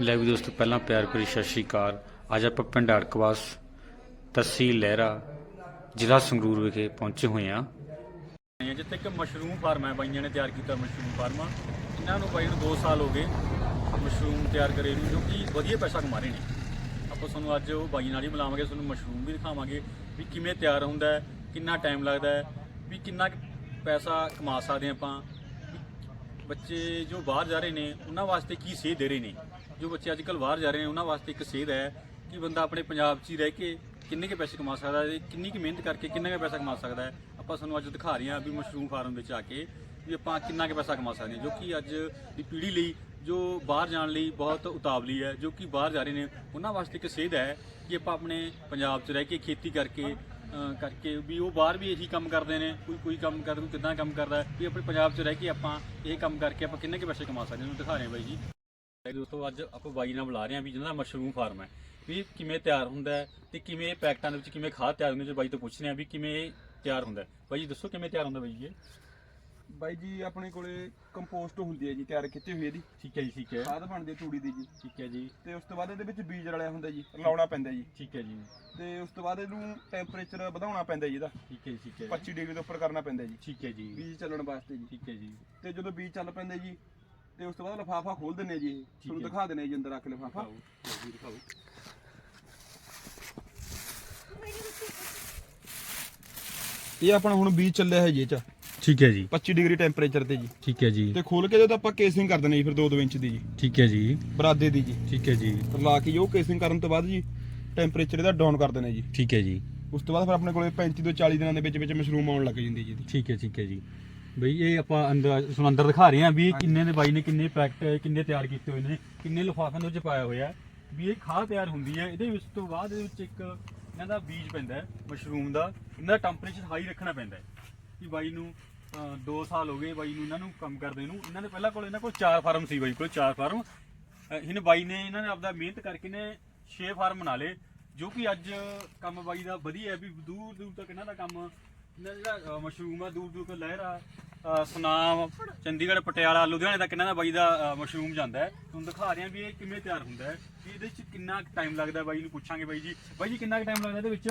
ਲੈ ਵੀ ਦੋਸਤੋ, ਪਹਿਲਾਂ ਪਿਆਰ ਭਰੀ ਸਤਿ ਸ਼੍ਰੀ ਅਕਾਲ। ਅੱਜ ਆਪਾਂ ਪਿੰਡ ਅੜਕਵਾਸ ਤਹਿਸੀਲ ਲਹਿਰਾ ਜ਼ਿਲ੍ਹਾ ਸੰਗਰੂਰ ਵਿਖੇ ਪਹੁੰਚੇ ਹੋਏ ਹਾਂ। ਜਿੱਥੇ ਇੱਕ ਮਸ਼ਰੂਮ ਫਾਰਮ ਹੈ, ਬਾਈਆਂ ਨੇ ਤਿਆਰ ਕੀਤਾ ਮਸ਼ਰੂਮ ਫਾਰਮ। ਇਹਨਾਂ ਨੂੰ ਬਾਈ ਨੂੰ 2 ਸਾਲ ਹੋ ਗਏ ਮਸ਼ਰੂਮ ਤਿਆਰ ਕਰੇ ਨੂੰ, ਜੋ ਕਿ ਵਧੀਆ ਪੈਸਾ ਕਮਾ ਰਹੇ ਨੇ। ਆਪਾਂ ਤੁਹਾਨੂੰ ਅੱਜ ਉਹ ਬਾਈ ਨਾਲ ਹੀ ਮਿਲਾਵਾਂਗੇ, ਤੁਹਾਨੂੰ ਮਸ਼ਰੂਮ ਵੀ ਦਿਖਾਵਾਂਗੇ ਵੀ ਕਿਵੇਂ ਤਿਆਰ ਹੁੰਦਾ ਹੈ, ਕਿੰਨਾ ਟਾਈਮ ਲੱਗਦਾ ਹੈ, ਵੀ ਕਿੰਨਾ ਪੈਸਾ ਕਮਾ ਸਕਦੇ ਆਪਾਂ। ਬੱਚੇ ਜੋ ਬਾਹਰ ਜਾ ਰਹੇ ਨੇ, ਉਹਨਾਂ ਵਾਸਤੇ ਕੀ ਸੇਧ ਦੇ ਰਹੇ ਨੇ। ਜੋ ਬੱਚੇ ਅੱਜ ਕੱਲ੍ਹ ਬਾਹਰ ਜਾ ਰਹੇ ਨੇ, ਉਹਨਾਂ ਵਾਸਤੇ ਇੱਕ ਸੇਧ ਹੈ ਕਿ ਬੰਦਾ ਆਪਣੇ ਪੰਜਾਬ 'ਚ ਹੀ ਰਹਿ ਕੇ ਕਿੰਨੇ ਕੇ ਪੈਸੇ ਕਮਾ ਸਕਦਾ ਹੈ ਕਿੰਨੀ ਕੁ ਮਿਹਨਤ ਕਰਕੇ ਕਿੰਨਾ ਕੁ ਪੈਸਾ ਕਮਾ ਸਕਦਾ ਹੈ। ਆਪਾਂ ਤੁਹਾਨੂੰ ਅੱਜ ਦਿਖਾ ਰਹੇ ਹਾਂ ਵੀ ਮਸ਼ਰੂਮ ਫਾਰਮ ਵਿੱਚ ਆ ਕੇ ਵੀ ਆਪਾਂ ਕਿੰਨਾ ਕੁ ਪੈਸਾ ਕਮਾ ਸਕਦੇ ਹਾਂ, ਜੋ ਕਿ ਅੱਜ ਦੀ ਪੀੜ੍ਹੀ ਲਈ, ਜੋ ਬਾਹਰ ਜਾਣ ਲਈ ਬਹੁਤ ਉਤਾਵਲੀ ਹੈ, ਜੋ ਕਿ ਬਾਹਰ ਜਾ ਰਹੇ ਨੇ, ਉਹਨਾਂ ਵਾਸਤੇ ਇੱਕ ਸੇਧ ਹੈ ਕਿ ਆਪਾਂ ਆਪਣੇ ਪੰਜਾਬ 'ਚ ਰਹਿ ਕੇ ਖੇਤੀ ਕਰਕੇ ਕਰਕੇ ਵੀ ਉਹ ਬਾਹਰ ਵੀ ਇਹੀ ਕੰਮ ਕਰਦੇ ਨੇ, ਕੋਈ ਕੋਈ ਕੰਮ ਕਰਦਾ, ਕੋਈ ਕਿੱਦਾਂ ਕੰਮ ਕਰਦਾ ਵੀ ਆਪਣੇ ਪੰਜਾਬ 'ਚ ਰਹਿ ਕੇ ਆਪਾਂ ਇਹ ਕੰਮ ਕਰਕੇ ਆਪਾਂ ਕਿੰਨੇ ਕੁ ਪੈਸੇ ਕਮਾ ਸਕਦੇ ਹਾਂ ਉਹਨੂੰ ਦਿਖਾ ਰਹੇ ਹਾਂ ਬਾਈ ਜੀ। ਦੋਸਤੋ ਅੱਜ ਆਪਾਂ ਬਾਈ ਨਾਲ ਬੁਲਾ ਰਹੇ ਹਾਂ ਵੀ ਜਿਹਨਾਂ ਦਾ ਮਸ਼ਰੂਮ ਫਾਰਮ ਹੈ ਵੀ ਕਿਵੇਂ ਤਿਆਰ ਹੁੰਦਾ ਹੈ ਤੇ ਕਿਵੇਂ ਇਹ ਪੈਕਟਾਂ ਦੇ ਵਿੱਚ ਕਿਵੇਂ ਖਾਦ ਤਿਆਰ ਹੁੰਦੀ ਹੈ ਜੋ ਬਾਈ ਤੋਂ ਪੁੱਛ ਰਹੇ ਹਾਂ ਵੀ ਕਿਵੇਂ ਇਹ ਤਿਆਰ ਹੁੰਦਾ ਹੈ। ਬਾਈ ਜੀ ਦੱਸੋ ਕਿਵੇਂ ਤਿਆਰ ਹੁੰਦਾ ਬਾਈ ਜੀ ਇਹ? ਬਾਈ ਜੀ ਆਪਣੇ ਕੋਲੇ ਕੰਪੋਸਟ ਹੁੰਦੀ ਹੈ ਜੀ ਤਿਆਰ ਕੀਤੀ ਹੋਈ ਇਹਦੀ। ਠੀਕ ਹੈ ਜੀ ਠੀਕ ਹੈ। ਖਾਦ ਬਣਦੀ ਹੈ ਤੂੜੀ ਦੀ ਜੀ। ਠੀਕ ਹੈ ਜੀ। ਤੇ ਉਸ ਤੋਂ ਬਾਅਦ ਇਹਦੇ ਵਿੱਚ ਬੀਜ ਰਲਿਆ ਹੁੰਦਾ ਜੀ ਰਲਾਉਣਾ ਪੈਂਦਾ ਜੀ। ਠੀਕ ਹੈ ਜੀ। ਤੇ ਉਸ ਤੋਂ ਬਾਅਦ ਇਹਨੂੰ ਟੈਂਪਰੇਚਰ ਵਧਾਉਣਾ ਪੈਂਦਾ ਜੀ ਇਹਦਾ। ਠੀਕ ਹੈ ਜੀ ਠੀਕ ਹੈ। 25 ਡਿਗਰੀ ਦੇ ਉੱਪਰ ਕਰਨਾ ਪੈਂਦਾ ਜੀ। ਠੀਕ ਹੈ ਜੀ। ਬੀਜ ਚੱਲਣ ਵਾਸਤੇ ਜੀ। ਠੀਕ ਹੈ ਜੀ। ਤੇ ਜਦੋਂ ਬੀਜ ਚੱਲ ਪੈਂਦੇ ਜੀ ਤੇ ਉਸ ਤੋਂ ਬਾਅਦ ਲਫਾਫਾ ਖੋਲ ਦਿੰਨੇ ਜੀ। ਤੁਹਾਨੂੰ। ਦਿਖਾ ਦਿੰਨੇ ਜੀ ਅੰਦਰ ਰੱਖ ਲਫਾਫਾ। ਦਿਖਾਓ ਇਹ ਆਪਣਾ ਹੁਣ ਬੀਜ ਚੱਲਿਆ ਹੈ ਜੀ ਚ। ਠੀਕ ਹੈ ਜੀ। 25 ਡਿਗਰੀ ਟੈਂਪਰੇਚਰ ਤੇ ਜੀ। ਠੀਕ ਹੈ ਜੀ। ਤੇ ਖੋਲ ਕੇ ਜਦੋਂ ਆਪਾਂ ਕੇਸਿੰਗ ਕਰ ਦਿੰਨੇ ਜੀ ਫਿਰ 2-2 ਇੰਚ ਦੀ ਜੀ। ਠੀਕ ਹੈ ਜੀ। ਬਰਾਦੇ ਦੀ ਜੀ। ਠੀਕ ਹੈ ਜੀ। ਰਲਾ ਕੇ ਜੀ ਉਹ ਕੇਸਿੰਗ ਕਰਨ ਤੋਂ ਬਾਅਦ ਜੀ ਟੈਂਪਰੇਚਰ ਇਹਦਾ ਡਾਊਨ ਕਰ ਦਿੰਨੇ ਜੀ। ਠੀਕ ਹੈ ਜੀ। ਉਸ ਤੋਂ ਬਾਅਦ ਫਿਰ ਆਪਣੇ ਕੋਲੇ 35 ਤੋਂ 40 ਦਿਨਾਂ ਦੇ ਵਿੱਚ ਵਿੱਚ ਮਸ਼ਰੂਮ ਆਉਣ ਲੱਗ ਜਾਂਦੀ ਜੀ ਠੀਕ ਹੈ ਠੀਕ ਹੈ ਜੀ। ਬਈ ਇਹ ਆਪਾਂ ਅੰਦਰ ਤੁਹਾਨੂੰ ਅੰਦਰ ਦਿਖਾ ਰਹੇ ਹਾਂ ਵੀ ਇਹ ਕਿੰਨੇ ਦੇ ਬਾਈ ਨੇ ਕਿੰਨੇ ਪੈਕਟ ਕਿੰਨੇ ਤਿਆਰ ਕੀਤੇ ਹੋਏ ਨੇ, ਕਿੰਨੇ ਲਿਫਾਫਿਆਂ ਦੇ ਵਿੱਚ ਪਾਇਆ ਹੋਇਆ ਹੈ। ਵੀ ਇਹ ਖਾਦ ਤਿਆਰ ਹੁੰਦੀ ਹੈ। ਇਹਦੇ ਵਿੱਚ ਤੋਂ ਬਾਅਦ ਇਹਦੇ ਵਿੱਚ ਇੱਕ ਇਹਨਾਂ ਦਾ ਬੀਜ ਪੈਂਦਾ ਹੈ ਮਸ਼ਰੂਮ ਦਾ। ਇਹਨਾਂ ਦਾ ਟੈਂਪਰੇਚਰ ਹਾਈ ਰੱਖਣਾ ਪੈਂਦਾ ਹੈ ਕਿ ਬਾਈ ਨੂੰ 2 ਸਾਲ ਹੋ ਗਏ ਬਾਈ ਨੂੰ ਇਹਨਾਂ ਨੂੰ ਕੰਮ ਕਰਦੇ ਨੂੰ। ਇਹਨਾਂ ਦੇ ਪਹਿਲਾਂ ਕੋਲ, ਇਹਨਾਂ ਕੋਲ ਚਾਰ ਫਾਰਮ ਸੀ ਬਾਈ ਕੋਲ, ਚਾਰ ਫਾਰਮ ਇਹਨੇ ਬਾਈ ਨੇ ਇਹਨਾਂ ਨੇ ਆਪਦਾ ਮਿਹਨਤ ਕਰਕੇ ਨੇ 6 ਫਾਰਮ ਬਣਾ ਲਏ, ਜੋ ਕਿ ਅੱਜ ਕੰਮ ਬਾਈ ਦਾ ਵਧੀਆ ਹੈ, ਵੀ ਦੂਰ ਦੂਰ ਤੱਕ ਇਹਨਾਂ ਦਾ ਕੰਮ ਇਹਨਾਂ ਜਿਹੜਾ ਮਸ਼ਰੂਮ ਆ ਦੂਰ ਦੂਰ ਤੱਕ ਲਹਿਰਾ ਅ, ਸੁਨਾਮ ਚੰਡੀਗੜ੍ਹ ਪਟਿਆਲਾ ਲੁਧਿਆਣੇ ਤੱਕ ਇਹਨਾਂ ਦਾ ਬਾਈ ਦਾ ਅ, ਮਸ਼ਰੂਮ ਜਾਂਦਾ ਹੈ। ਤੁਹਾਨੂੰ ਦਿਖਾ ਰਹੇ ਹਾਂ ਵੀ ਇਹ ਕਿਵੇਂ ਤਿਆਰ ਹੁੰਦਾ ਹੈ ਵੀ ਇਹਦੇ ਵਿੱਚ ਕਿੰਨਾ ਟਾਈਮ ਲੱਗਦਾ ਹੈ ਬਾਈ ਨੂੰ ਪੁੱਛਾਂਗੇ ਬਾਈ ਜੀ। ਬਾਈ ਜੀ ਕਿੰਨਾ ਟਾਈਮ ਲੱਗਦਾ ਇਹਦੇ ਵਿੱਚ?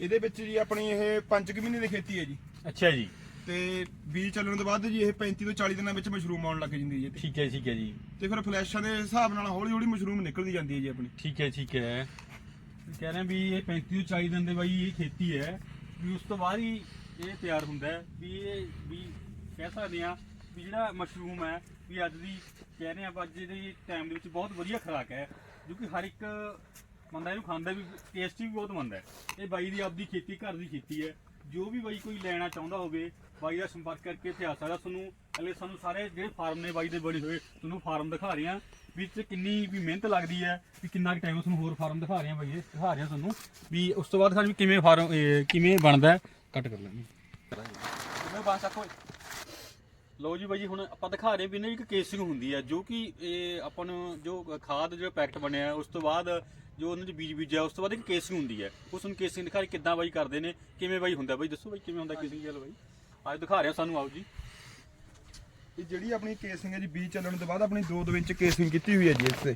ਇਹਦੇ ਵਿੱਚ ਜੀ ਆਪਣੀ ਇਹ 5 ਮਹੀਨੇ ਦੀ ਖੇਤੀ ਹੈ ਜੀ। ਅੱਛਾ ਜੀ। ਤੇ ਬੀਜ ਚੱਲਣ ਤੋਂ ਬਾਅਦ ਜੀ ਇਹ 35 ਤੋਂ 40 ਦਿਨਾਂ ਵਿੱਚ ਮਸ਼ਰੂਮ ਆਉਣ ਲੱਗ ਜਾਂਦੀ ਹੈ ਜੀ। ਠੀਕ ਹੈ ਠੀਕ ਹੈ ਜੀ। ਤੇ ਫਿਰ ਫਲੈਸ਼ਾਂ ਦੇ ਹਿਸਾਬ ਨਾਲ ਹੌਲੀ ਹੌਲੀ ਮਸ਼ਰੂਮ ਨਿਕਲਦੀ ਜਾਂਦੀ ਹੈ ਜੀ ਆਪਣੀ। ਠੀਕ ਹੈ ਠੀਕ ਹੈ। ਕਹਿ ਰਹੇ ਵੀ ਇਹ 35 ਤੋਂ 40 ਦਿਨ ਦੇ ਬਾਈ ਇਹ ਖੇਤੀ ਹੈ। ਵੀ ਉਸ ਤੋਂ ਬਾਅਦ ਹੀ ਇਹ ਤਿਆਰ ਹੁੰਦਾ ਹੈ ਵੀ ਇਹ ਵੀ ਕਹਿ ਸਕਦੇ ਆ ਵੀ ਜਿਹੜਾ ਮਸ਼ਰੂਮ ਹੈ ਵੀ ਅੱਜ ਦੀ ਕਹਿ ਰਹੇ ਆ ਆਪਾਂ ਅੱਜ ਦੇ ਟਾਈਮ ਦੇ ਵਿੱਚ ਬਹੁਤ ਵਧੀਆ ਖੁਰਾਕ ਹੈ, ਜੋ ਕਿ ਹਰ ਇੱਕ ਬੰਦਾ ਇਹਨੂੰ ਖਾਂਦਾ ਵੀ ਟੇਸਟੀ ਵੀ ਬਹੁਤ ਮੰਨਦਾ ਹੈ। ਇਹ ਬਾਈ ਦੀ ਆਪਦੀ ਖੇਤੀ, ਘਰ ਦੀ ਖੇਤੀ ਹੈ। ਜੋ ਵੀ ਬਾਈ ਕੋਈ ਲੈਣਾ ਚਾਹੁੰਦਾ ਹੋਵੇ, ਬਾਈ ਦਾ ਸੰਪਰਕ ਕਰਕੇ ਇੱਥੇ ਆ ਸਕਦਾ ਤੁਹਾਨੂੰ, ਅਗਲੇ ਸਾਨੂੰ ਸਾਰੇ ਜਿਹੜੇ ਫਾਰਮ ਨੇ ਬਾਈ ਦੇ ਬਣੇ ਹੋਏ, ਤੁਹਾਨੂੰ ਫਾਰਮ ਦਿਖਾ ਰਹੇ ਹਾਂ। ਵਿੱਚ ਕਿੰਨੀ ਵੀ ਮਿਹਨਤ ਲੱਗਦੀ ਹੈ, ਵੀ ਕਿੰਨਾ ਕੁ ਟਾਈਮ ਤੁਹਾਨੂੰ ਹੋਰ ਫਾਰਮ ਦਿਖਾ ਰਹੇ ਹਾਂ ਬਾਈ, ਇਹ ਦਿਖਾ ਰਹੇ ਹਾਂ ਤੁਹਾਨੂੰ, ਵੀ ਉਸ ਤੋਂ ਬਾਅਦ ਸਾਨੂੰ ਵੀ ਕਿਵੇਂ ਫਾਰਮ ਕਿਵੇਂ ਬਣਦਾ ਹੈ, ਕੱਟ ਕਰ ਲੈਂਦੇ ਕਿਵੇਂ ਬਣ ਸਕੋ ਲਓ ਜੀ ਬਾਈ ਜੀ ਹੁਣ ਆਪਾਂ ਦਿਖਾ ਰਹੇ ਵੀ ਦੀ ਇੱਕ ਕੇਸਿੰਗ ਹੁੰਦੀ ਹੈ ਜੋ ਕਿ ਇਹ ਆਪਾਂ ਨੂੰ ਜੋ ਖਾਦ ਜਿਹੜਾ ਪੈਕਟ ਬਣਿਆ ਉਸ ਤੋਂ ਬਾਅਦ ਜੋ ਉਹਨਾਂ ਦੇ ਬੀਜ ਬੀਜਿਆ ਉਸ ਤੋਂ ਬਾਅਦ ਇੱਕ ਕੇਸਿੰਗ ਹੁੰਦੀ ਹੈ ਉਸ ਨੂੰ ਕੇਸਿੰਗ ਦਿਖਾ ਰਹੇ ਕਿੱਦਾਂ ਬਾਈ ਕਰਦੇ ਨੇ ਕਿਵੇਂ ਬਾਈ ਹੁੰਦਾ ਬਾਈ ਦੱਸੋ ਬਾਈ ਕਿਵੇਂ ਹੁੰਦਾ ਕੇਸਿੰਗ ਗੱਲ ਬਾਈ। ਅੱਜ ਦਿਖਾ ਰਹੇ ਸਾਨੂੰ ਆਓ ਜੀ। ਇਹ ਜਿਹੜੀ ਆਪਣੀ ਕੇਸਿੰਗ ਹੈ ਜੀ ਬੀਜ ਚੱਲਣ ਤੋਂ ਬਾਅਦ ਆਪਣੀ 2-2 ਇੰਚ ਕੇਸਿੰਗ ਕੀਤੀ ਹੋਈ ਹੈ ਜੀ ਇਸ ਤੇ।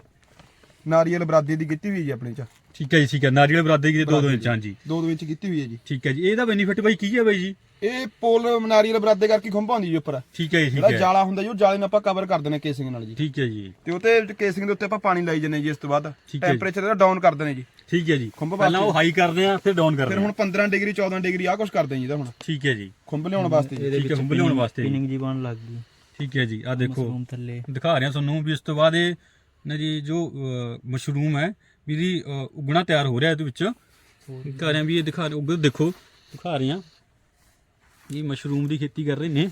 ਨਾਰੀਅਲ ਬਰਾਦੇ ਦੀ ਕੀਤੀ ਹੋਈ ਹੈ ਜੀ ਆਪਣੀ ਚ। ਠੀਕ ਹੈ ਜੀ ਠੀਕ ਹੈ। ਨਾਰੀਅਲ ਬਰਾਦੇ ਦੀ 2-2 ਇੰਚ ਹਾਂਜੀ। 2-2 ਇੰਚ ਕੀਤੀ ਹੋਈ ਹੈ ਜੀ। ਠੀਕ ਹੈ ਜੀ। ਇਹਦਾ ਬੈਨੀਫਿਟ ਬਾਈ ਕੀ ਹੈ ਬਾਈ ਜੀ? ਇਹ ਪੋਲ ਨਾਰੀਅਲ ਬਰਾਦੇ ਕਰਕੇ ਖੁੰਭਾ ਹੁੰਦੀ ਜੀ ਉੱਪਰ। ਠੀਕ ਹੈ ਜੀ ਠੀਕ ਜਿਹੜਾ ਹੈ। ਜਾਲਾ ਹੁੰਦਾ ਜੀ ਉਹ ਜਾਲੇ ਨੂੰ ਆਪਾਂ ਕਵਰ ਕਰ ਦਿੰਦੇ ਕੇਸਿੰਗ ਨਾਲ ਜੀ। ਠੀਕ ਹੈ ਜੀ। ਤੇ ਉਤੇ ਕੇਸਿੰਗ ਦੇ ਉੱਤੇ ਆਪਾਂ ਪਾਣੀ ਲਾਈ ਜੰਨੇ ਜੀ ਇਸ ਤੋਂ ਬਾਅਦ। ਟੈਂਪਰੇਚਰ ਇਹਦਾ ਡਾਊਨ ਕਰ ਦਿੰਦੇ ਜੀ। ਠੀਕ ਹੈ ਜੀ। ਖੁੰਭ ਪਹਿਲਾਂ ਉਹ। ਹਾਈ ਕਰਦੇ ਆ ਫਿਰ ਡਾਊਨ ਕਰਦੇ ਫਿਰ ਹੁਣ 15 ਡਿਗਰੀ 14 ਡਿਗਰੀ ਆ ਕੁਝ ਕਰਦੇ ਜੀ ਇਹਦਾ ਹੁਣ। ਠੀਕ ਹੈ ਜੀ। ਖੁੰਭ ਲਿਆਉਣ ਵਾਸਤੇ ਜੀ। ਠੀਕ ਹੈ ਹੁੰਬ ਲਿਆਉਣ ਵਾਸਤੇ ਜੀ। ਪਿਨਿੰਗ ਜੀ ਬਣ ਲੱਗ ਗਈ। ਠੀਕ ਹੈ ਜੀ। ਆ ਦੇਖੋ। ਮਸ਼ਰੂਮ ਥੱਲੇ। ਦਿਖਾ ਰਿਹਾ ਤੁਹਾਨੂੰ ਵੀ ਇਸ ਤੋਂ ਬਾਅਦ ਇਹ ਨਾ ਜੀ ਜੋ ਮਸ਼ਰੂਮ ਹੈ ਵੀ ਇਹਦੀ ਉਗਣਾ ਤਿਆਰ ਹੋ ਰਿਹਾ ਇਹਦੇ ਵਿੱਚ। ਦਿਖਾ ਰਿਹਾ ਵੀ ਇਹ ਦਿਖਾ ਉਗਰ ਦੇਖੋ ਦਿਖਾ ਰਹੇ ਹਾਂ। ਇਹ ਮਸ਼ਰੂਮ ਦੀ ਖੇਤੀ ਕਰ ਰਹੇ ਨੇ।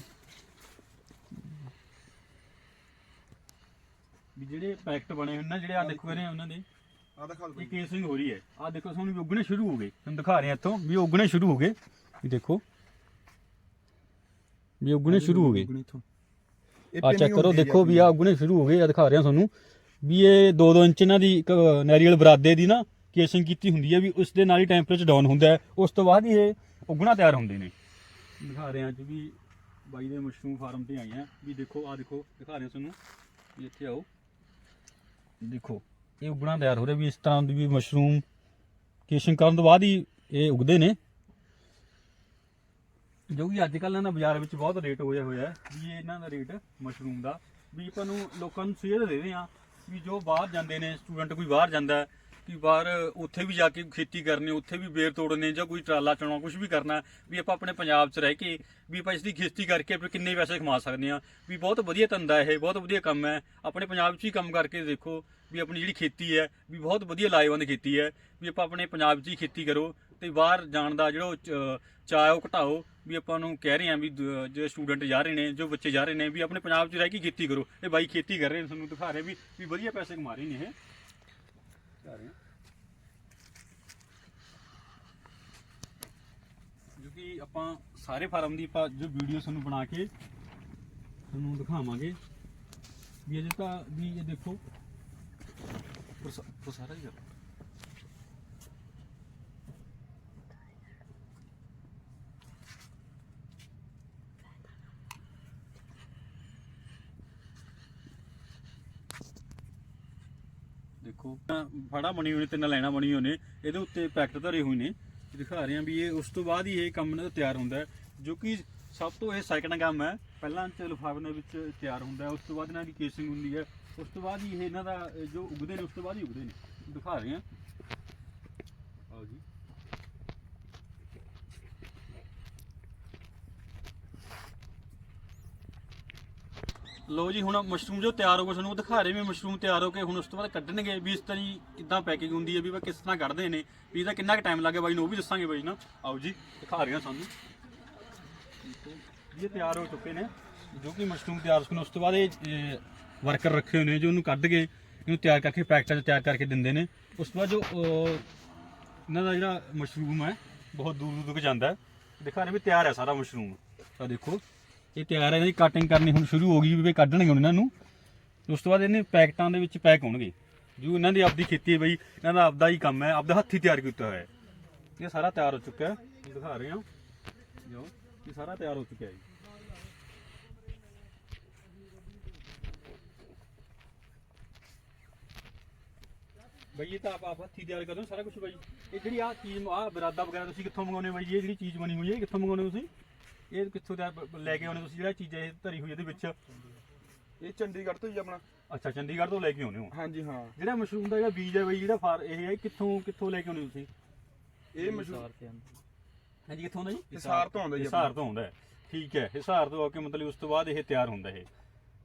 ਵੀ ਜਿਹੜੇ ਪੈਕਟ ਬਣੇ ਹੋਏ ਨੇ ਜਿਹੜੇ ਆ ਦੇਖੋ ਰਹੇ ਉਹਨਾਂ ਦੇ। ਆ ਦਿਖਾ ਇਹ ਕੇਸਿੰਗ ਹੋ ਰਹੀ ਹੈ। ਆ ਦੇਖੋ ਤੁਹਾਨੂੰ ਵੀ ਉਗਣੇ ਸ਼ੁਰੂ ਹੋ ਗਏ। ਤੁਹਾਨੂੰ ਦਿਖਾ ਰਹੇ ਹਾਂ ਇੱਥੋਂ ਵੀ ਉਗਣੇ ਸ਼ੁਰੂ ਹੋ ਗਏ। ਵੀ ਦੇਖੋ। ਵੀ ਉਗਣੇ ਸ਼ੁਰੂ ਹੋ ਗਏ। ਆ ਚੈੱਕ ਕਰੋ ਦੇਖੋ ਵੀ ਆ ਉਗਣੇ ਸ਼ੁਰੂ ਹੋ ਗਏ। ਆ ਦਿਖਾ ਰਿਹਾ ਤੁਹਾਨੂੰ। ਵੀ ਇਹ 2-2 ਇੰਚ ਇਹਨਾਂ ਦੀ ਇੱਕ ਨੈਰੀਅਲ ਬਰਾਦੇ ਦੀ ਨਾ ਕੇਸਿੰਗ ਕੀਤੀ ਹੁੰਦੀ ਹੈ ਵੀ ਉਸ ਦੇ ਨਾਲ ਹੀ ਟੈਂਪਰੇਚਰ ਡਾਊਨ ਹੁੰਦਾ ਹੈ। ਉਸ ਤੋਂ ਬਾਅਦ ਹੀ ਇਹ ਉਗਣਾ ਤਿਆਰ ਹੁੰਦੇ ਨੇ। ਦਿਖਾ ਰਹੇ ਅੱਜ ਵੀ ਬਾਈ ਦੇ ਮਸ਼ਰੂਮ ਫਾਰਮ ਤੇ ਆਏ ਆ ਵੀ ਦੇਖੋ ਆ ਦੇਖੋ, ਦਿਖਾ ਰਹੇ ਤੁਹਾਨੂੰ। ਇੱਥੇ ਆਓ। ਦੇਖੋ, ਇਹ ਉਗਣਾ ਤਿਆਰ ਹੋ ਰਿਹਾ ਵੀ ਇਸ ਤਰ੍ਹਾਂ ਦੀ ਵੀ ਮਸ਼ਰੂਮ ਕੇਸ਼ਨ ਕਰਨ ਤੋਂ ਬਾਅਦ ਹੀ ਇਹ ਉਗਦੇ ਨੇ। ਜੋ ਕਿ ਅੱਜ ਕੱਲ੍ਹ ਇਹਨਾਂ ਦਾ ਬਾਜ਼ਾਰ ਵਿੱਚ ਬਹੁਤ ਰੇਟ ਹੋਇਆ ਹੋਇਆ ਵੀ ਇਹਨਾਂ ਦਾ ਰੇਟ ਮਸ਼ਰੂਮ ਦਾ। ਵੀ ਆਪਾਂ ਨੂੰ ਲੋਕਾਂ ਨੂੰ ਸੇਧ ਦੇ ਰਹੇ ਆ ਵੀ ਜੋ ਬਾਹਰ ਜਾਂਦੇ ਨੇ ਸਟੂਡੈਂਟ ਕੋਈ ਬਾਹਰ ਜਾਂਦਾ ਹੈ ਕਿ ਬਾਹਰ ਉੱਥੇ ਵੀ ਜਾ ਕੇ ਖੇਤੀ ਕਰਨੀ, ਉੱਥੇ ਵੀ ਬੇਰ ਤੋੜਨੇ ਜਾਂ ਕੋਈ ਟਰਾਲਾ ਚਲਾਉਣਾ ਕੁਝ ਵੀ ਕਰਨਾ, ਵੀ ਆਪਾਂ ਆਪਣੇ ਪੰਜਾਬ 'ਚ ਰਹਿ ਕੇ, ਵੀ ਆਪਾਂ ਇਸ ਦੀ ਖੇਤੀ ਕਰਕੇ ਆਪਾਂ ਕਿੰਨੇ ਪੈਸੇ ਕਮਾ ਸਕਦੇ ਆ ਵੀ ਬਹੁਤ ਵਧੀਆ ਧੰਦਾ ਇਹ, ਬਹੁਤ ਵਧੀਆ ਕੰਮ ਹੈ। ਆਪਣੇ ਪੰਜਾਬ 'ਚ ਹੀ ਕੰਮ ਕਰਕੇ ਦੇਖੋ ਵੀ ਆਪਣੀ ਜਿਹੜੀ ਖੇਤੀ ਹੈ, ਵੀ ਬਹੁਤ ਵਧੀਆ ਲਾਹੇਵੰਦ ਖੇਤੀ ਹੈ। ਵੀ ਆਪਾਂ ਆਪਣੇ ਪੰਜਾਬ 'ਚ ਹੀ ਖੇਤੀ ਕਰੋ ਤੇ ਬਾਹਰ ਜਾਣ ਦਾ ਜਿਹੜਾ ਉਹ ਚ- ਉਹ ਘਟਾਓ, ਵੀ ਆਪਾਂ ਨੂੰ ਕਹਿ ਰਹੇ ਆ ਵੀ ਦ- ਸਟੂਡੈਂਟ ਜਾ ਰਹੇ ਨੇ, ਜੋ ਬੱਚੇ ਜਾ ਰਹੇ ਨੇ, ਵੀ ਆਪਣੇ ਪੰਜਾਬ 'ਚ ਰਹਿ ਕੇ ਖੇਤੀ ਕਰੋ। ਇਹ ਬਾਈ ਖੇਤੀ ਕਰ ਰਹੇ ਨੇ, ਤੁਹਾਨੂੰ ਦਿਖਾ ਰਹੇ ਵੀ ਵੀ ਵਧੀਆ ਪੈਸੇ ਕਮਾ ਰਹੇ ਨੇ ਇਹ। ਦਿਖਾ ਰਹੇ ਜੋ ਕਿ ਆਪਾਂ ਸਾਰੇ ਫਾਰਮ ਦੀ ਆਪਾਂ ਜੋ ਵੀਡੀਓ ਤੁਹਾਨੂੰ ਬਣਾ ਕੇ ਤੁਹਾਨੂੰ ਦਿਖਾਵਾਂਗੇ। ਵੀ ਅਜੇ ਤਾਂ ਵੀ ਇਹ ਦੇਖੋ, ਪ੍ਰਸਾ- ਹੀ ਕਰ ਦੇਖੋ। ਤਾਂ ਫੜਾ ਬਣੀ ਹੋਈ ਨੇ, ਤਿੰਨ ਲਾਈਨਾਂ ਬਣੀ ਹੋਈ ਨੇ। ਇਹਦੇ ਉੱਤੇ ਪੈਕਟ ਧਰੇ ਹੋਏ ਨੇ। ਦਿਖਾ ਰਹੇ ਆ ਵੀ ਇਹ ਉਸ ਤੋਂ ਬਾਅਦ ਹੀ ਇਹ ਕੰਮ ਇਹਨਾਂ ਦਾ ਤਿਆਰ ਹੁੰਦਾ ਜੋ ਕਿ ਸਭ ਤੋਂ ਇਹ ਸੈਕੰਡ ਕੰਮ ਹੈ। ਪਹਿਲਾਂ ਚ ਲਿਫਾਫੇ ਦੇ ਵਿੱਚ ਤਿਆਰ ਹੁੰਦਾ ਉਸ ਤੋਂ ਬਾਅਦ ਇਹਨਾਂ ਦੀ ਕੇਸਿੰਗ ਹੁੰਦੀ ਹੈ। ਉਸ ਤੋਂ ਬਾਅਦ ਹੀ ਇਹ ਇਹਨਾਂ ਦਾ ਜੋ ਉਗਦੇ ਨੇ, ਉਸ ਤੋਂ ਬਾਅਦ ਹੀ ਉਗਦੇ ਨੇ। ਦਿਖਾ ਰਹੇ ਆ ਆਓ ਜੀ ਲੋ ਜੀ, ਹੁਣ ਮਸ਼ਰੂਮ ਜੋ ਤਿਆਰ ਹੋ ਗਏ, ਤੁਹਾਨੂੰ ਦਿਖਾ ਰਹੇ ਵੀ ਮਸ਼ਰੂਮ ਤਿਆਰ ਹੋ ਕੇ ਹੁਣ ਉਸ ਤੋਂ ਬਾਅਦ ਕੱਢਣਗੇ, ਵੀ ਇਸ ਤਰ੍ਹਾਂ ਕਿੱਦਾਂ ਪੈਕਿੰਗ ਹੁੰਦੀ ਹੈ, ਵੀ ਵਾ ਕਿਸ ਤਰ੍ਹਾਂ ਕੱਢਦੇ ਨੇ, ਵੀ ਇਹਦਾ ਕਿੰਨਾ ਕੁ ਟਾਈਮ ਲੱਗੇ ਬਾਈ ਨੂੰ, ਉਹ ਵੀ ਦੱਸਾਂਗੇ ਬਾਈ ਨਾ। ਆਓ ਜੀ, ਦਿਖਾ ਰਹੇ ਹਾਂ ਸਾਨੂੰ ਇਹ ਤਿਆਰ ਹੋ ਚੁੱਕੇ ਨੇ, ਜੋ ਕਿ ਮਸ਼ਰੂਮ ਤਿਆਰ ਹੋ ਚੁੱਕੇ ਉਸ ਤੋਂ ਬਾਅਦ ਇਹ ਵਰਕਰ ਰੱਖੇ ਹੋਏ ਨੇ ਜੋ ਉਹਨੂੰ ਕੱਢ ਕੇ, ਇਹਨੂੰ ਤਿਆਰ ਕਰਕੇ ਪੈਕਟਾਂ 'ਚ ਤਿਆਰ ਕਰਕੇ ਦਿੰਦੇ ਨੇ। ਉਸ ਤੋਂ ਬਾਅਦ ਜੋ ਇਹਨਾਂ ਦਾ ਜਿਹੜਾ ਮਸ਼ਰੂਮ ਹੈ, ਬਹੁਤ ਦੂਰ ਦੂਰ ਤੱਕ ਜਾਂਦਾ ਹੈ। ਦਿਖਾ ਰਹੇ ਵੀ ਤਿਆਰ ਹੈ ਸਾਰਾ ਮਸ਼ਰੂਮ। ਆ ਦੇਖੋ। ਇਹ ਤਿਆਰ ਹੈ, ਇਹਦੀ ਕਟਿੰਗ ਕਰਨੀ ਹੁਣ ਸ਼ੁਰੂ ਹੋ ਗਈ ਵੀ ਕੱਢਣਗੇ ਹੁਣ ਇਹਨਾਂ ਨੂੰ। ਉਸ ਤੋਂ ਬਾਅਦ ਇਹਨੇ ਪੈਕਟਾਂ ਦੇ ਵਿੱਚ ਪੈਕ ਹੋਣਗੇ। ਜੋ ਇਹਨਾਂ ਦੀ ਆਪਦੀ ਖੇਤੀ ਹੈ ਬਈ, ਇਹਨਾਂ ਦਾ ਆਪਦਾ ਹੀ ਕੰਮ ਹੈ, ਆਪਦਾ ਹੱਥੀ ਤਿਆਰ ਕੀਤਾ ਹੋਇਆ ਹੈ। ਇਹ ਸਾਰਾ ਤਿਆਰ ਹੋ ਚੁੱਕਾ ਹੈ। ਦਿਖਾ ਰਹੇ ਹਾਂ। ਜੋ ਇਹ ਸਾਰਾ ਤਿਆਰ ਹੋ ਚੁੱਕਿਆ ਹੈ ਬਈ ਇਹ ਤਾਂ ਆਪ ਆਪ ਹੱਥੀ ਤਿਆਰ ਕਰਦੇ ਹੋ ਸਾਰਾ ਕੁਝ ਬਾਈ। ਇਹ ਜਿਹੜੀ ਆ ਚੀਜ਼ ਆ ਬਰਾਦਾ ਵਗੈਰਾ ਤੁਸੀਂ ਕਿੱਥੋਂ ਮੰਗਾਉਨੇ ਹੋ ਬਾਈ? ਇਹ ਜਿਹੜੀ ਚੀਜ਼ ਬਣੀ ਹੋਈ ਹੈ ਕਿੱਥੋਂ ਮੰਗਾਉਨੇ ਹੋ ਤੁਸੀਂ? ਇਹ ਕਿੱਥੋਂ ਦਾ ਲੈ ਕੇ ਆਉਨੇ ਤੁਸੀਂ? ਜਿਹੜਾ ਚੀਜ਼ ਇਹ ਧਰੀ ਹੋਈ ਇਹਦੇ ਵਿੱਚ। ਇਹ ਚੰਡੀਗੜ੍ਹ ਤੋਂ ਹੀ ਆਪਣਾ। ਅੱਛਾ ਚੰਡੀਗੜ੍ਹ ਤੋਂ ਲੈ ਕੇ ਆਉਨੇ ਹੋ? ਹਾਂਜੀ ਹਾਂ। ਜਿਹੜਾ ਮਸ਼ਰੂਮ ਦਾ ਜਿਹੜਾ ਬੀਜ ਹੈ ਬਈ ਜਿਹੜਾ ਫਾਰ ਇਹ ਹੈ ਕਿੱਥੋਂ ਕਿੱਥੋਂ ਲੈ ਕੇ ਆਉਨੇ ਤੁਸੀਂ? ਇਹ ਮਸ਼ਹੂਰ ਹਾਂਜੀ ਕਿੱਥੋਂ ਆਉਂਦਾ ਜੀ? ਹਿਸਾਰ ਤੋਂ ਆਉਂਦਾ ਜੀ ਹਿਸਾਰ ਤੋਂ ਆਉਂਦਾ ਹੈ। ਠੀਕ ਹੈ ਹਿਸਾਰ ਤੋਂ ਆ ਕੇ ਮਤਲਬ ਉਸ ਤੋਂ ਬਾਅਦ ਇਹ ਤਿਆਰ ਹੁੰਦਾ ਇਹ।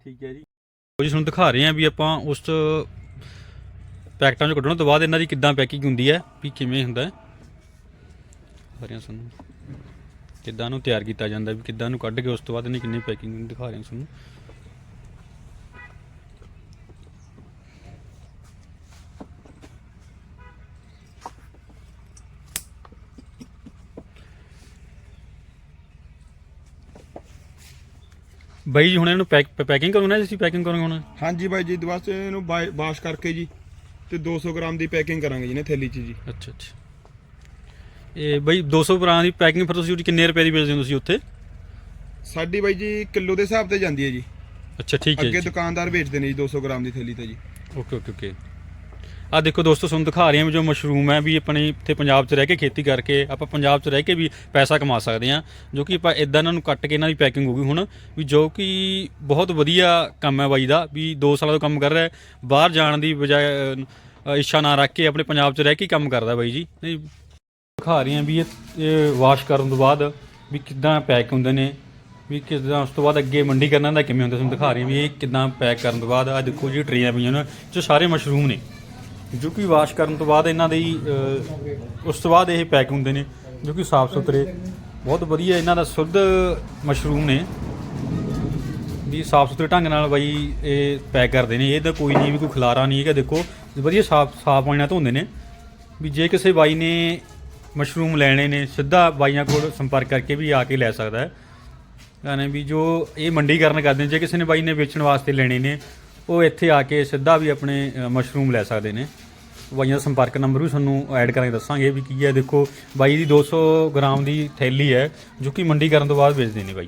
ਠੀਕ ਹੈ ਜੀ। ਉਹ ਜੀ ਤੁਹਾਨੂੰ ਦਿਖਾ ਰਹੇ ਹਾਂ ਵੀ ਆਪਾਂ ਉਸ ਪੈਕਟਾਂ ਚੋਂ ਕੱਢਣ ਤੋਂ ਬਾਅਦ ਇਹਨਾਂ ਦੀ ਕਿੱਦਾਂ ਪੈਕਿੰਗ ਹੁੰਦੀ ਹੈ ਵੀ ਕਿਵੇਂ ਹੁੰਦਾ ਹੈ। ਹਰਿਆਂ ਸਾਨੂੰ। ਕਿੱਦਾਂ ਨੂੰ ਤਿਆਰ ਕੀਤਾ ਜਾਂਦਾ ਵੀ ਕਿੱਦਾਂ ਨੂੰ ਕੱਢ ਕੇ ਉਸ ਤੋਂ ਬਾਅਦ ਇਹਨੇ ਕਿੰਨੀ ਪੈਕਿੰਗ ਦਿਖਾ ਰਹੇ ਹਾਂ ਤੁਹਾਨੂੰ ਬਾਈ ਜੀ ਹੁਣ ਇਹਨੂੰ ਪੈਕ ਪੈਕਿੰਗ ਕਰੂੰ ਨਾ ਤੁਸੀਂ ਪੈਕਿੰਗ ਕਰੋਗੇ ਹੁਣ? ਹਾਂਜੀ ਬਾਈ ਜੀ ਦੁਬਾਰਾ ਇਹਨੂੰ ਵਾਸ਼ ਕਰਕੇ ਜੀ ਤੇ 200 ਗ੍ਰਾਮ ਦੀ ਪੈਕਿੰਗ ਕਰਾਂਗੇ ਜੀ ਨੇ ਥੈਲੀ 'ਚ ਜੀ। ਅੱਛਾ ਅੱਛਾ। ਇਹ ਬਾਈ 200 ਗ੍ਰਾਮ ਦੀ ਪੈਕਿੰਗ ਫਿਰ ਤੁਸੀਂ ਉਹਦੀ ਕਿੰਨੇ ਰੁਪਏ ਦੀ ਵੇਚਦੇ ਹੋ ਤੁਸੀਂ ਉੱਥੇ? ਸਾਡੀ ਬਾਈ ਜੀ ਕਿਲੋ ਦੇ ਹਿਸਾਬ ਤੇ ਜਾਂਦੀ ਹੈ ਜੀ। ਅੱਛਾ ਠੀਕ ਹੈ ਅੱਗੇ ਜੀ ਦੁਕਾਨਦਾਰ ਵੇਚਦੇ ਨੇ ਜੀ 200 ਗ੍ਰਾਮ ਦੀ ਥੈਲੀ ਤੇ ਜੀ। Okay okay okay. ਆ ਦੇਖੋ ਦੋਸਤੋ ਤੁਹਾਨੂੰ ਦਿਖਾ ਰਹੇ ਹਾਂ ਵੀ ਜੋ ਮਸ਼ਰੂਮ ਹੈ ਵੀ ਆਪਣੇ ਇੱਥੇ ਪੰਜਾਬ 'ਚ ਰਹਿ ਕੇ ਖੇਤੀ ਕਰਕੇ ਆਪਾਂ ਪੰਜਾਬ 'ਚ ਰਹਿ ਕੇ ਵੀ ਪੈਸਾ ਕਮਾ ਸਕਦੇ ਹਾਂ ਜੋ ਕਿ ਆਪਾਂ ਇਦਾਂ ਇਹਨਾਂ ਨੂੰ ਕੱਟ ਕੇ ਇਹਨਾਂ ਦੀ ਪੈਕਿੰਗ ਹੋਊਗੀ ਹੁਣ ਵੀ ਜੋ ਕਿ ਬਹੁਤ ਵਧੀਆ ਕੰਮ ਹੈ ਬਾਈ ਦਾ ਵੀ 2 ਸਾਲਾਂ ਤੋਂ ਕੰਮ ਕਰ ਰਿਹਾ ਹੈ ਬਾਹਰ ਜਾਣ ਦੀ ਬਜਾਏ ਅ, ਇੱਛਾ ਨਾ ਰੱਖ ਕੇ ਆਪਣੇ ਪੰਜਾਬ 'ਚ ਰਹਿ ਕੇ ਹੀ ਕੰਮ ਕਰਦਾ ਬਾਈ ਜੀ। ਨਹੀਂ ਦਿਖਾ ਰਹੇ ਹਾਂ ਵੀ ਇਹ ਇਹ ਵਾਸ਼ ਕਰਨ ਤੋਂ ਬਾਅਦ ਵੀ ਕਿੱਦਾਂ ਪੈਕ ਹੁੰਦੇ ਨੇ ਵੀ ਕਿੱਦਾਂ ਉਸ ਤੋਂ ਬਾਅਦ ਅੱਗੇ ਮੰਡੀ ਕਰਨਾ ਦਾ ਕਿਵੇਂ ਹੁੰਦਾ ਤੁਹਾਨੂੰ ਦਿਖਾ ਰਹੀ ਹਾਂ ਵੀ ਇਹ ਕਿੱਦਾਂ ਪੈਕ ਕਰਨ ਤੋਂ ਬਾਅਦ ਆ ਦੇਖੋ ਜੀ ਟਰੇਆਂ ਪਈਆਂ ਨੇ ਜੋ ਸਾਰੇ ਮਸ਼ਰੂਮ ਨੇ। ਜੋ ਕਿ ਵਾਸ਼ ਕਰਨ ਤੋਂ ਬਾਅਦ ਇਹਨਾਂ ਦੇ ਹੀ, ਅ, ਉਸ ਤੋਂ ਬਾਅਦ ਇਹ ਪੈਕ ਹੁੰਦੇ ਨੇ ਜੋ ਕਿ ਸਾਫ਼ ਸੁਥਰੇ ਬਹੁਤ ਵਧੀਆ ਇਹਨਾਂ ਦਾ ਸ਼ੁੱਧ ਮਸ਼ਰੂਮ ਨੇ। ਵੀ ਸਾਫ਼ ਸੁਥਰੇ ਢੰਗ ਨਾਲ ਬਾਈ ਇਹ ਪੈਕ ਕਰਦੇ ਨੇ ਇਹ ਤਾਂ ਕੋਈ ਨਹੀਂ ਵੀ ਕੋਈ ਖਲਾਰਾ ਨਹੀਂ ਹੈਗਾ ਦੇਖੋ ਵਧੀਆ ਸਾਫ਼ ਸਾਫ਼ ਪਾਣੀ ਨਾਲ ਧੋਂਦੇ ਨੇ। ਵੀ ਜੇ ਕਿਸੇ ਬਾਈ ਨੇ ਮਸ਼ਰੂਮ ਲੈਣੇ ਨੇ, ਸਿੱਧਾ ਬਾਈਆਂ ਕੋਲ ਸੰਪਰਕ ਕਰਕੇ ਵੀ ਆ ਕੇ ਲੈ ਸਕਦਾ ਹੈ। ਯਾਨੀ ਵੀ ਜੋ ਇਹ ਮੰਡੀਕਰਨ ਕਰਦੇ ਨੇ, ਜੇ ਕਿਸੇ ਨੇ ਬਾਈ ਨੇ ਵੇਚਣ ਵਾਸਤੇ ਲੈਣੇ ਨੇ, ਉਹ ਇੱਥੇ ਆ ਕੇ ਸਿੱਧਾ ਵੀ ਆਪਣੇ ਮਸ਼ਰੂਮ ਲੈ ਸਕਦੇ ਨੇ। ਬਾਈਆਂ ਦਾ ਸੰਪਰਕ ਨੰਬਰ ਵੀ ਤੁਹਾਨੂੰ ਐਡ ਕਰਾਂਗੇ, ਦੱਸਾਂਗੇ ਵੀ ਕੀ ਹੈ। ਦੇਖੋ, ਬਾਈ ਦੀ 200 ਗ੍ਰਾਮ ਦੀ ਥੈਲੀ ਹੈ, ਜੋ ਕਿ ਮੰਡੀਕਰਨ ਤੋਂ ਬਾਅਦ ਵੇਚਦੇ ਨੇ ਬਾਈ।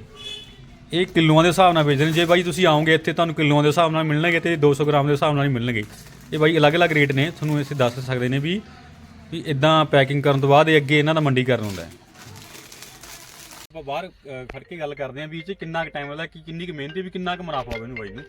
ਇਹ ਕਿਲੋਆਂ ਦੇ ਹਿਸਾਬ ਨਾਲ ਵੇਚਦੇ ਨੇ। ਜੇ ਬਾਈ ਤੁਸੀਂ ਆਓਗੇ ਇੱਥੇ, ਤੁਹਾਨੂੰ ਕਿਲੋਆਂ ਦੇ ਹਿਸਾਬ ਨਾਲ ਮਿਲਣਗੇ ਤੇ 200 ਗ੍ਰਾਮ ਦੇ ਹਿਸਾਬ ਨਾਲ ਹੀ ਮਿਲਣਗੇ। ਇਹ ਬਾਈ ਅਲੱਗ-ਅਲੱਗ ਰੇਟ ਨੇ, ਤੁਹਾਨੂੰ ਇਸੇ ਦੱਸ ਸਕਦੇ ਨੇ ਵੀ ਵੀ ਇਦਾਂ ਪੈਕਿੰਗ ਕਰਨ ਤੋਂ ਬਾਅਦ ਇਹ ਅੱਗੇ ਇਹਨਾਂ ਦਾ ਮੰਡੀਕਰਨ ਹੁੰਦਾ ਹੈ। ਆਪਾਂ ਬਾਹਰ ਅ, ਖੜ ਕੇ ਗੱਲ ਕਰਦੇ ਆਂ ਵੀ ਇਹ 'ਚ ਕਿੰਨਾ ਕੁ ਟਾਈਮ ਲੱਗਦਾ ਕਿ ਕਿੰਨੀ ਕੁ ਮਿਹਨਤ ਹੈ ਵੀ ਕਿੰਨਾ ਕੁ ਮੁਨਾਫਾ ਹੋਵੇ ਇਹਨੂੰ ਬਾਈ ਨੂੰ।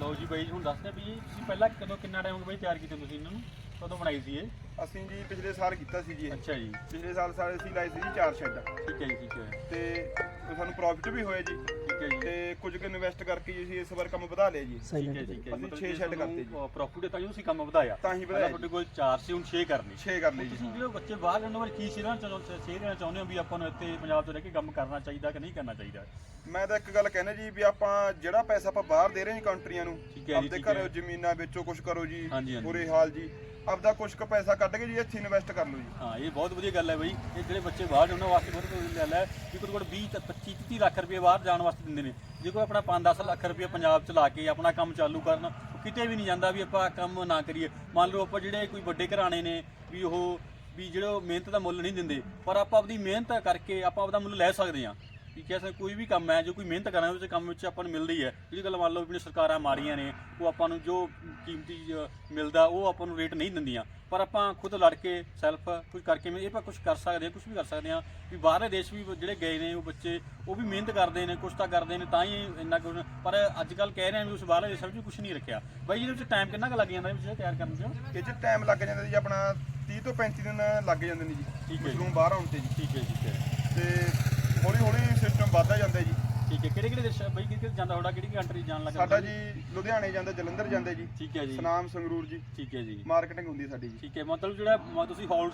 ਲਓ ਜੀ ਬਾਈ ਹੁਣ ਦੱਸਦੇ ਵੀ ਤੁਸੀਂ ਪਹਿਲਾਂ ਕਦੋਂ ਕਿੰਨਾ ਟਾਈਮ ਬਾਈ ਤਿਆਰ ਕੀਤੇ ਤੁਸੀਂ ਇਹਨਾਂ ਨੂੰ? ਕਦੋਂ ਬਣਾਈ ਸੀ ਇਹ? ਅਸੀਂ ਜੀ ਪਿਛਲੇ ਸਾਲ ਕੀਤਾ ਸੀ ਜੀ ਇਹ। ਅੱਛਾ ਜੀ। ਪਿਛਲੇ ਸਾਲ ਸਾਰੇ ਅਸੀਂ ਲਾਏ ਸੀ ਜੀ ਚਾਰ ਸ਼ੈੱਡ। ਠੀਕ ਹੈ ਜੀ ਠੀਕ ਹੈ। ਤੇ ਸਾਨੂੰ ਪ੍ਰੋਫਿਟ ਵੀ ਹੋਇਆ ਜੀ। ਠੀਕ ਹੈ ਜੀ। ਤੇ ਕੁਝ ਕੁ ਇਨਵੈਸਟ ਕਰਕੇ ਜੀ ਅਸੀਂ ਇਸ ਵਾਰ ਕੰਮ ਵਧਾ ਲਿਆ ਜੀ। ਠੀਕ ਹੈ ਠੀਕ ਹੈ ਅਸੀਂ ਛੇ shed ਕਰਤੇ ਜੀ। ਪ੍ਰੋਫਿਟ ਤਾਂ ਜੀ ਤੁਸੀਂ ਕੰਮ ਵਧਾਇਆ। ਤਾਂ ਹੀ ਵਧਾਇਆ ਤੁਹਾਡੇ ਕੋਲ 4 ਸੀ ਹੁਣ 6 ਕਰਨੇ। 6 ਕਰ ਲਈ ਜੀ। ਤੁਸੀਂ ਜਿਹੜੇ ਬੱਚੇ ਬਾਹਰ ਜਾਣ ਵਾਲੇ ਕੀ ਸਿਰਾਂ ਚਾਹੁੰਦੇ ਸੇਧ ਦੇਣਾ ਚਾਹੁੰਦੇ ਹੋ ਵੀ ਆਪਾਂ ਨੂੰ ਇੱਥੇ ਪੰਜਾਬ 'ਚ ਰਹਿ ਕੇ ਕੰਮ ਕਰਨਾ ਚਾਹੀਦਾ ਕਿ ਨਹੀਂ ਕਰਨਾ ਚਾਹੀਦਾ? ਮੈਂ ਤਾਂ ਇੱਕ ਗੱਲ ਕਹਿਣਾ ਜੀ ਵੀ ਆਪਾਂ ਜਿਹੜਾ ਪੈਸਾ ਆਪਾਂ ਬਾਹਰ ਦੇ ਰਹੇ ਹਾਂ ਕੰਟਰੀਆਂ ਨੂੰ ਹੈ ਆਪਦੇ ਹੈ। ਘਰੋਂ ਜ਼ਮੀਨਾਂ ਵੇਚੋ ਕੁਝ ਕਰੋ ਜੀ। ਬੁਰੇ ਹਾਲ ਜੀ। ਆਪਦਾ ਕੁਝ ਕੁ ਪੈਸਾ ਕੱਢ ਕੇ ਜੀ ਇੱਥੇ ਇਨਵੈਸਟ ਕਰ ਲਓ ਜੀ। ਹਾਂ, ਇਹ ਬਹੁਤ ਵਧੀਆ ਗੱਲ ਹੈ ਬਈ। ਇਹ ਜਿਹੜੇ ਬੱਚੇ ਬਾਹਰ ਜਾਣ ਵਾਸਤੇ ਬਹੁਤ ਵਧੀਆ ਗੱਲ ਹੈ ਕਿ ਕੋਈ ਕੋਲ 20 ਤੱਕ 25 30 ਲੱਖ ਰੁਪਏ ਬਾਹਰ ਜਾਣ ਵਾਸਤੇ ਦਿੰਦੇ ਨੇ। ਜੇ ਕੋਈ ਆਪਣਾ 5-10 ਲੱਖ ਰੁਪਏ ਪੰਜਾਬ ਚ ਲਾ ਕੇ ਆਪਣਾ ਕੰਮ ਚਾਲੂ ਕਰਨ ਕਿਤੇ ਵੀ ਨਹੀਂ ਜਾਂਦਾ ਵੀ ਆਪਾਂ ਕੰਮ ਨਾ ਕਰੀਏ। ਮੰਨ ਲਓ ਆਪਾਂ ਜਿਹੜੇ ਕੋਈ ਵੱਡੇ ਘਰਾਣੇ ਨੇ ਵੀ ਉਹ, ਵੀ ਜਿਹੜੇ ਉਹ ਮਿਹਨਤ ਦਾ ਮੁੱਲ ਨਹੀਂ ਦਿੰਦੇ, ਪਰ ਆਪਾਂ ਆਪਦੀ ਮਿਹਨਤ ਕਰਕੇ ਆਪਾਂ ਆਪਦਾ ਮੁੱਲ ਲੈ ਸਕਦੇ ਹਾਂ। ਵੀ ਕਿਹਾ ਕੋਈ ਵੀ ਕੰਮ ਹੈ ਜੋ ਕੋਈ ਮਿਹਨਤ ਕਰਾਂ ਉਸ ਕੰਮ ਵਿੱਚ ਆਪਾਂ ਨੂੰ ਮਿਲਦੀ ਹੈ। ਜਿਹੜੀ ਗੱਲ ਮੰਨ ਲਓ ਵੀ ਸਰਕਾਰਾਂ ਮਾਰੀਆਂ ਨੇ ਉਹ ਆਪਾਂ ਨੂੰ ਜੋ ਕੀਮਤੀ ਅ, ਮਿਲਦਾ ਉਹ ਆਪਾਂ ਨੂੰ ਰੇਟ ਨਹੀਂ ਦਿੰਦੀਆਂ। ਪਰ ਆਪਾਂ ਖੁਦ ਲੜ ਕੇ ਸੈਲਫ ਕੁਝ ਕਰਕੇ ਇਹ ਆਪਾਂ ਕੁਝ ਕਰ ਸਕਦੇ ਹਾਂ ਕੁਝ ਵੀ ਕਰ ਸਕਦੇ ਹਾਂ। ਵੀ ਬਾਹਰਲੇ ਦੇਸ਼ ਵੀ ਜਿਹੜੇ ਗਏ ਨੇ ਉਹ ਬੱਚੇ ਉਹ ਵੀ ਮਿਹਨਤ ਕਰਦੇ ਨੇ ਕੁਝ ਤਾਂ ਕਰਦੇ ਨੇ ਤਾਂ ਹੀ ਇੰਨਾ ਕੁ ਪਰ ਅੱਜ ਕੱਲ ਕਹਿ ਰਹੇ ਆ ਵੀ ਉਸ ਬਾਹਰਲੇ ਦੇਸ਼ਾਂ ਵਿੱਚ ਕੁਝ ਨਹੀਂ ਰੱਖਿਆ। ਬਾਈ ਇਹਦੇ ਵਿੱਚ ਟਾਈਮ ਕਿੰਨਾ ਕੁ ਲੱਗ ਜਾਂਦਾ? ਇਹ ਤਿਆਰ ਕਰਨ 'ਚ ਇਹ 'ਚ ਟਾਈਮ ਲੱਗ ਜਾਂਦਾ ਜੀ ਆਪਣਾ 30 ਤੋਂ 35 ਦਿਨ ਲੱਗ ਜਾਂਦੇ ਨੇ ਜੀ। ਠੀਕ ਹੈ ਜੀ। ਮਸ਼ਰੂਮ ਬਾਹਰ ਆਉਣ ਤੇ ਜੀ। ਠੀਕ ਹੈ ਠੀਕ ਹੈ। ਤੇ ਹੌਲੀ ਹੌਲੀ ਸਿਸਟਮ ਵੱਧਦਾ ਜਾਂਦਾ ਜੀ। ਠੀਕ ਹੈ ਕਿਹੜੇ ਕਿਹੜੇ ਦੇਸ਼ ਬਾਈ ਕਿਹੜੇ ਕਿਹੜੇ ਜਾਂਦਾ ਤੁਹਾਡਾ ਕਿਹੜੀ ਕੰਟਰੀ ਜਾਣ ਲੱਗਾ ਸਾਡਾ ਜੀ ਲੁਧਿਆਣੇ ਜਾਂਦਾ ਜਲੰਧਰ ਜਾਂਦਾ ਜੀ। ਠੀਕ ਹੈ ਜੀ। ਸਨਾਮ ਸੰਗਰੂਰ ਜੀ। ਠੀਕ ਹੈ ਜੀ। ਮਾਰਕੀਟਿੰਗ ਹੁੰਦੀ ਸਾਡੀ ਜੀ। ਠੀਕ ਹੈ ਮਤਲਬ ਜਿਹੜਾ ਮ- ਤੁਸੀਂ ਹੋਲ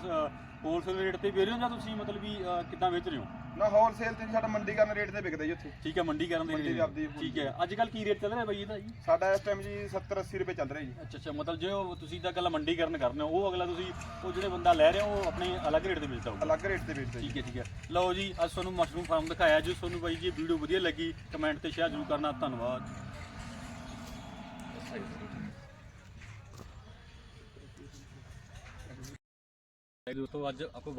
ਹੋਲਸੇਲ ਰੇਟ ਤੇ ਵੇਚ ਰਹੇ ਹੋ ਜਾਂ ਤੁਸੀਂ ਮਤਲਬ ਵੀ ਅ, ਕਿੱਦਾਂ ਵੇਚ ਰਹੇ ਹੋ? ਨਾ ਹੋਲਸੇਲ ਤੇ ਸਾਡਾ ਮੰਡੀ ਕਰਨ ਰੇਟ ਤੇ ਵਿਕਦਾ ਜੀ ਉੱਥੇ। ਠੀਕ ਹੈ ਮੰਡੀ ਕਰਨ ਦੇ ਮੰਡੀ ਦੀ ਆਪਦੀ ਠੀਕ ਹੈ ਅੱਜ ਕੱਲ ਕੀ ਰੇਟ ਚੱਲ ਰਿਹਾ ਬਾਈ ਇਹਦਾ ਜੀ? ਸਾਡਾ ਇਸ ਟਾਈਮ ਜੀ 70 80 ਰੁਪਏ ਚੱਲ ਰਿਹਾ ਜੀ। ਅੱਛਾ ਅੱਛਾ ਮਤਲਬ ਜੇ ਉਹ ਤੁਸੀਂ ਤਾਂ ਗੱਲ ਮੰਡੀ ਕਰਨ ਕਰਨੇ ਹੋ ਉਹ ਅਗਲਾ ਤੁਸੀਂ ਉਹ ਜਿਹੜੇ ਬੰਦਾ ਲੈ ਰਿਹਾ ਉਹ ਆਪਣੇ ਅਲੱਗ ਰੇਟ ਤੇ ਵੇਚਦਾ ਹੋਊਗਾ। ਅਲੱਗ ਰੇਟ ਤੇ ਵੇਚਦਾ ਜੀ। ਠੀਕ ਹੈ ਠੀਕ ਹੈ। ਲਓ ਜੀ ਅੱਜ ਤੁਹਾਨੂੰ ਮਸ਼ਰੂਮ ਫਾਰਮ ਦਿਖਾਇਆ ਜੇ ਤੁਹਾਨੂੰ ਬਾਈ ਜੀ ਵੀਡੀਓ ਵਧੀਆ ਲੱਗੀ ਕਮੈਂਟ ਤੇ ਸ਼ੇਅਰ ਜ਼ਰੂਰ ਕਰਨਾ ਧੰਨਵਾਦ। ਦੋਸਤੋ ਅੱਜ ਆਪਾਂ